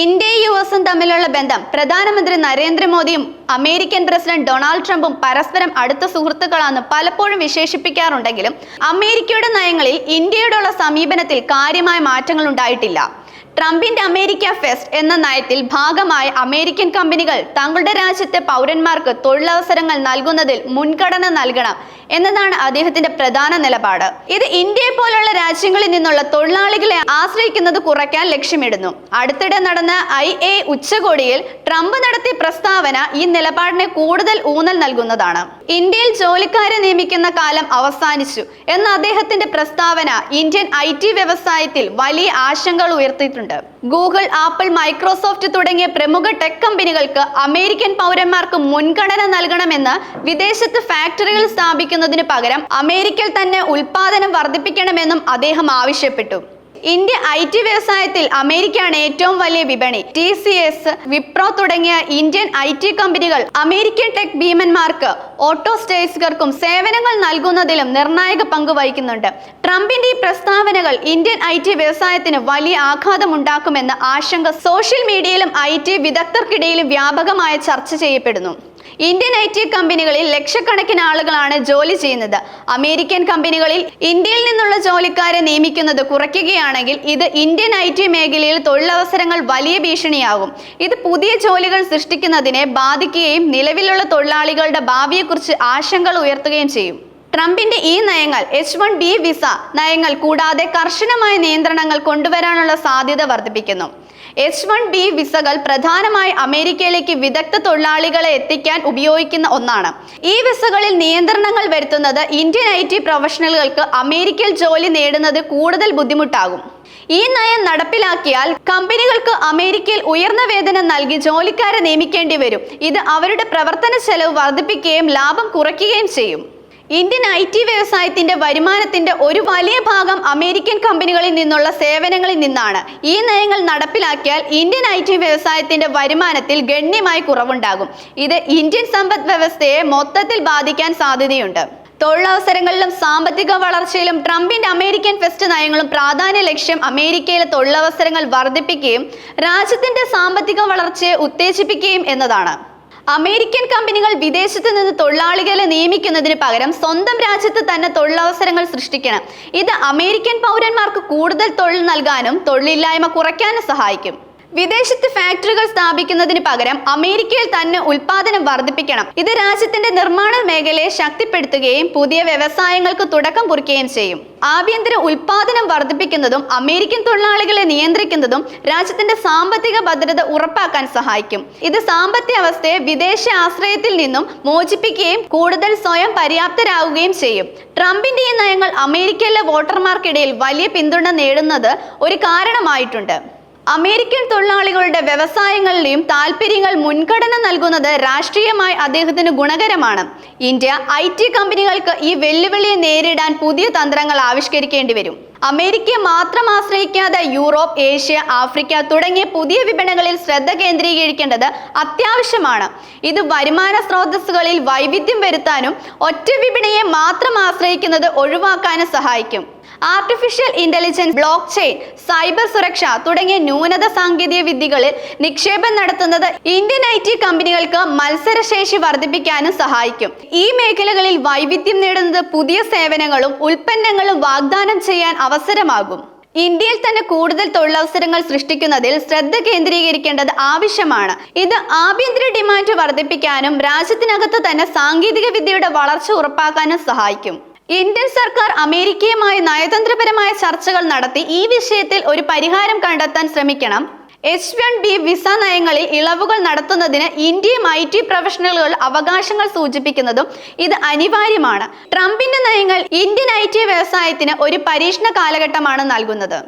ഇന്ത്യയും യു എസും തമ്മിലുള്ള ബന്ധം പ്രധാനമന്ത്രി നരേന്ദ്രമോദിയും അമേരിക്കൻ പ്രസിഡന്റ് ഡൊണാൾഡ് ട്രംപും പരസ്പരം അടുത്ത സുഹൃത്തുക്കളാണെന്ന് പലപ്പോഴും വിശേഷിപ്പിക്കാറുണ്ടെങ്കിലും അമേരിക്കയുടെ നയങ്ങളിൽ ഇന്ത്യയോടുള്ള സമീപനത്തിൽ കാര്യമായ മാറ്റങ്ങൾ ഉണ്ടായിട്ടില്ല. ട്രംപിന്റെ അമേരിക്ക ഫെസ്റ്റ് എന്ന നയത്തിൽ ഭാഗമായി അമേരിക്കൻ കമ്പനികൾ തങ്ങളുടെ രാജ്യത്തെ പൗരന്മാർക്ക് തൊഴിലവസരങ്ങൾ നൽകുന്നതിൽ മുൻഗണന നൽകണം എന്നതാണ് അദ്ദേഹത്തിന്റെ പ്രധാന നിലപാട്. ഇത് ഇന്ത്യയെ പോലുള്ള രാജ്യങ്ങളിൽ നിന്നുള്ള തൊഴിലാളികളെ ആശ്രയിക്കുന്നത് കുറയ്ക്കാൻ ലക്ഷ്യമിടുന്നു. അടുത്തിടെ നടന്ന ഐ എ ഉച്ചകോടിയിൽ ട്രംപ് നടത്തിയ പ്രസ്താവന ഈ നിലപാടിനെ കൂടുതൽ ഊന്നൽ നൽകുന്നതാണ്. ഇന്ത്യയിൽ ജോലിക്കാരെ നിയമിക്കുന്ന കാലം അവസാനിച്ചു എന്ന അദ്ദേഹത്തിന്റെ പ്രസ്താവന ഇന്ത്യൻ ഐ വ്യവസായത്തിൽ വലിയ ആശങ്കകൾ ഉയർത്തിയിട്ടുണ്ട്. ഗൂഗിൾ ആപ്പിൾ മൈക്രോസോഫ്റ്റ് തുടങ്ങിയ പ്രമുഖ ടെക് കമ്പനികൾക്ക് അമേരിക്കൻ പൗരന്മാർക്ക് മുൻഗണന നൽകണമെന്ന് വിദേശത്ത് ഫാക്ടറികൾ സ്ഥാപിക്കുന്നതിന് പകരം അമേരിക്കയിൽ തന്നെ ഉൽപാദനം വർദ്ധിപ്പിക്കണമെന്നും അദ്ദേഹം ആവശ്യപ്പെട്ടു. ഇന്ത്യ ഐ ടി വ്യവസായത്തിൽ അമേരിക്കയാണ് ഏറ്റവും വലിയ വിപണി. ടി സി എസ് വിപ്രോ തുടങ്ങിയ ഇന്ത്യൻ ഐ ടി കമ്പനികൾ അമേരിക്കൻ ടെക് ഭീമന്മാർക്ക് ഓട്ടോ സ്റ്റേറ്റ്സുകാർക്കും സേവനങ്ങൾ നൽകുന്നതിലും നിർണായക പങ്ക് വഹിക്കുന്നുണ്ട്. ട്രംപിന്റെ ഈ പ്രസ്താവനകൾ ഇന്ത്യൻ ഐ ടി വ്യവസായത്തിന് വലിയ ആഘാതം ഉണ്ടാക്കുമെന്ന ആശങ്ക സോഷ്യൽ മീഡിയയിലും ഐ ടി വിദഗ്ധർക്കിടയിലും വ്യാപകമായ ചർച്ച ചെയ്യപ്പെടുന്നു. ഇന്ത്യൻ ഐ ടി കമ്പനികളിൽ ലക്ഷക്കണക്കിന് ആളുകളാണ് ജോലി ചെയ്യുന്നത്. അമേരിക്കൻ കമ്പനികളിൽ ഇന്ത്യയിൽ നിന്നുള്ള ജോലിക്കാരെ നിയമിക്കുന്നത് കുറയ്ക്കുകയാണെങ്കിൽ ഇത് ഇന്ത്യൻ ഐ ടി മേഖലയിൽ തൊഴിലവസരങ്ങൾ വലിയ ഭീഷണിയാകും. ഇത് പുതിയ ജോലികൾ സൃഷ്ടിക്കുന്നതിനെ ബാധിക്കുകയും നിലവിലുള്ള തൊഴിലാളികളുടെ ഭാവിയെക്കുറിച്ച് ആശങ്കകൾ ഉയർത്തുകയും ചെയ്യും. ട്രംപിന്റെ ഈ നയങ്ങൾ എച്ച് വൺ ബി വിസ നയങ്ങൾ കൂടാതെ കർശനമായ നിയന്ത്രണങ്ങൾ കൊണ്ടുവരാനുള്ള സാധ്യത വർദ്ധിപ്പിക്കുന്നു. എച്ച് വൺ ബി വിസകൾ പ്രധാനമായി അമേരിക്കയിലേക്ക് വിദഗ്ധ തൊഴിലാളികളെ എത്തിക്കാൻ ഉപയോഗിക്കുന്ന ഒന്നാണ്. ഈ വിസകളിൽ നിയന്ത്രണങ്ങൾ വരുത്തുന്നത് ഇന്ത്യൻ ഐ ടി പ്രൊഫഷണലുകൾക്ക് അമേരിക്കയിൽ ജോലി നേടുന്നത് കൂടുതൽ ബുദ്ധിമുട്ടാകും. ഈ നയം നടപ്പിലാക്കിയാൽ കമ്പനികൾക്ക് അമേരിക്കയിൽ ഉയർന്ന വേതനം നൽകി ജോലിക്കാരെ നിയമിക്കേണ്ടി വരും. ഇത് അവരുടെ പ്രവർത്തന ചെലവ് വർദ്ധിപ്പിക്കുകയും ലാഭം കുറയ്ക്കുകയും ചെയ്യും. ഇന്ത്യൻ ഐ ടി വ്യവസായത്തിന്റെ വരുമാനത്തിന്റെ ഒരു വലിയ ഭാഗം അമേരിക്കൻ കമ്പനികളിൽ നിന്നുള്ള സേവനങ്ങളിൽ നിന്നാണ്. ഈ നയങ്ങൾ നടപ്പിലാക്കിയാൽ ഇന്ത്യൻ ഐ ടി വ്യവസായത്തിന്റെ വരുമാനത്തിൽ ഗണ്യമായി കുറവുണ്ടാകും. ഇത് ഇന്ത്യൻ സമ്പദ് വ്യവസ്ഥയെ മൊത്തത്തിൽ ബാധിക്കാൻ സാധ്യതയുണ്ട്. തൊഴിലവസരങ്ങളിലും സാമ്പത്തിക വളർച്ചയിലും ട്രംപിന്റെ അമേരിക്കൻ ഫെസ്റ്റ് നയങ്ങളും പ്രാധാന്യ ലക്ഷ്യം അമേരിക്കയിലെ തൊഴിലവസരങ്ങൾ വർദ്ധിപ്പിക്കുകയും രാജ്യത്തിന്റെ സാമ്പത്തിക വളർച്ചയെ ഉത്തേജിപ്പിക്കുകയും എന്നതാണ്. അമേരിക്കൻ കമ്പനികൾ വിദേശത്ത് നിന്ന് തൊഴിലാളികളെ നിയമിക്കുന്നതിന് പകരം സ്വന്തം രാജ്യത്ത് തന്നെ തൊഴിലവസരങ്ങൾ സൃഷ്ടിക്കണം. ഇത് അമേരിക്കൻ പൗരന്മാർക്ക് കൂടുതൽ തൊഴിൽ നൽകാനും തൊഴിലില്ലായ്മ കുറയ്ക്കാനും സഹായിക്കും. വിദേശത്ത് ഫാക്ടറികൾ സ്ഥാപിക്കുന്നതിന് പകരം അമേരിക്കയിൽ തന്നെ ഉൽപാദനം വർദ്ധിപ്പിക്കണം. ഇത് രാജ്യത്തിന്റെ നിർമ്മാണ മേഖലയെ ശക്തിപ്പെടുത്തുകയും പുതിയ വ്യവസായങ്ങൾക്ക് തുടക്കം കുറിക്കുകയും ചെയ്യും. ആഭ്യന്തര ഉൽപാദനം വർദ്ധിപ്പിക്കുന്നതും അമേരിക്കൻ തൊഴിലാളികളെ നിയന്ത്രിക്കുന്നതും രാജ്യത്തിന്റെ സാമ്പത്തിക ഭദ്രത ഉറപ്പാക്കാൻ സഹായിക്കും. ഇത് സാമ്പത്തിക അവസ്ഥയെ വിദേശ ആശ്രയത്തിൽ നിന്നും മോചിപ്പിക്കുകയും കൂടുതൽ സ്വയം പര്യാപ്തരാകുകയും ചെയ്യും. ട്രംപിന്റെ ഈ നയങ്ങൾ അമേരിക്കയിലെ വോട്ടർമാർക്കിടയിൽ വലിയ പിന്തുണ നേടുന്നത് ഒരു കാരണമായിട്ടുണ്ട്. അമേരിക്കൻ തൊഴിലാളികളുടെ വ്യവസായങ്ങളിലെയും താല്പര്യങ്ങൾ മുൻഗണന നൽകുന്നത് രാഷ്ട്രീയമായി അദ്ദേഹത്തിന് ഗുണകരമാണ്. ഇന്ത്യ ഐ ടി കമ്പനികൾക്ക് ഈ വെല്ലുവിളിയെ നേരിടാൻ പുതിയ തന്ത്രങ്ങൾ ആവിഷ്കരിക്കേണ്ടി വരും. അമേരിക്കയെ മാത്രം ആശ്രയിക്കാതെ യൂറോപ്പ് ഏഷ്യ ആഫ്രിക്ക തുടങ്ങിയ പുതിയ വിപണികളിൽ ശ്രദ്ധ കേന്ദ്രീകരിക്കേണ്ടത് അത്യാവശ്യമാണ്. ഇത് വരുമാന സ്രോതസ്സുകളിൽ വൈവിധ്യം വരുത്താനും ഒറ്റ വിപണിയെ മാത്രം ആശ്രയിക്കുന്നത് ഒഴിവാക്കാനും സഹായിക്കും. Artificial intelligence block chain cyber സുരക്ഷ തുടങ്ങിയ ന്യൂനത സാങ്കേതിക വിദ്യകളിൽ നിക്ഷേപം നടത്തുന്നത് ഇന്ത്യൻ ഐ ടി കമ്പനികൾക്ക് മത്സരശേഷി വർദ്ധിപ്പിക്കാനും സഹായിക്കും. ഈ മേഖലകളിൽ വൈവിധ്യം നേടുന്നത് പുതിയ സേവനങ്ങളും ഉൽപ്പന്നങ്ങളും വാഗ്ദാനം ചെയ്യാൻ അവസരമാകും. ഇന്ത്യയിൽ തന്നെ കൂടുതൽ തൊഴിലവസരങ്ങൾ സൃഷ്ടിക്കുന്നതിൽ ശ്രദ്ധ കേന്ദ്രീകരിക്കേണ്ടത് ആവശ്യമാണ്. ഇത് ആഭ്യന്തര ഡിമാൻഡ് വർദ്ധിപ്പിക്കാനും രാജ്യത്തിനകത്ത് തന്നെ സാങ്കേതിക വിദ്യയുടെ വളർച്ച ഉറപ്പാക്കാനും സഹായിക്കും. ഇന്ത്യൻ സർക്കാർ അമേരിക്കയുമായി നയതന്ത്രപരമായ ചർച്ചകൾ നടത്തി ഈ വിഷയത്തിൽ ഒരു പരിഹാരം കണ്ടെത്താൻ ശ്രമിക്കണം. എച്ച് വൺ ബി വിസ നയങ്ങളിൽ ഇളവുകൾ നടത്തുന്നതിന് ഇന്ത്യയും ഐ ടി പ്രൊഫഷണലുകൾ അവകാശങ്ങൾ സൂചിപ്പിക്കുന്നതും ഇത് അനിവാര്യമാണ്. ട്രംപിന്റെ നയങ്ങൾ ഇന്ത്യൻ ഐ ടി വ്യവസായത്തിന് ഒരു പരീക്ഷണ കാലഘട്ടമാണ് നൽകുന്നത്.